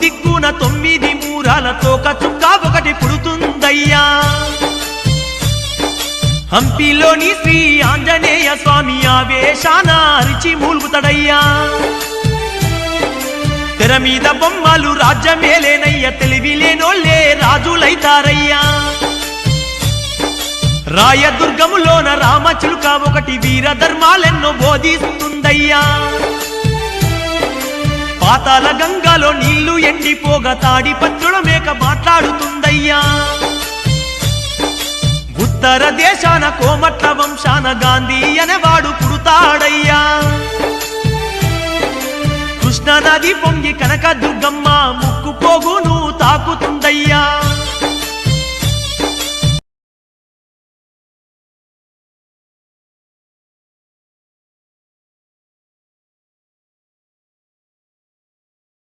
దిక్కున తొమ్మిది మూరాలతో కచుక్క ఒకటి పుడుతుందయ్యా. హంపిలోని శ్రీ ఆంజనేయ స్వామి ఆవేశాన అరిచి మూలుగుతడయ్యా. తెర మీద బొమ్మలు రాజ్యమేలేనయ్య తెలివి లేనోళ్ళే రాజులైతారయ్యా. రాయదుర్గములోన రామచిలుక ఒకటి వీర ధర్మాలెన్నో బోధిస్తుందయ్యా. పాతాల గంగాలో నీళ్ళు ఎండిపోగా తాడి పచ్చుల మేక మాట్లాడుతుందయ్యా. ఉత్తర దేశాన కోమట్ల వంశాన గాంధీ అనేవాడు పుడతాడయ్యా. కృష్ణానది పొంగి కనక దుర్గమ్మ ముక్కుపోగును తాకుతుందయ్యా.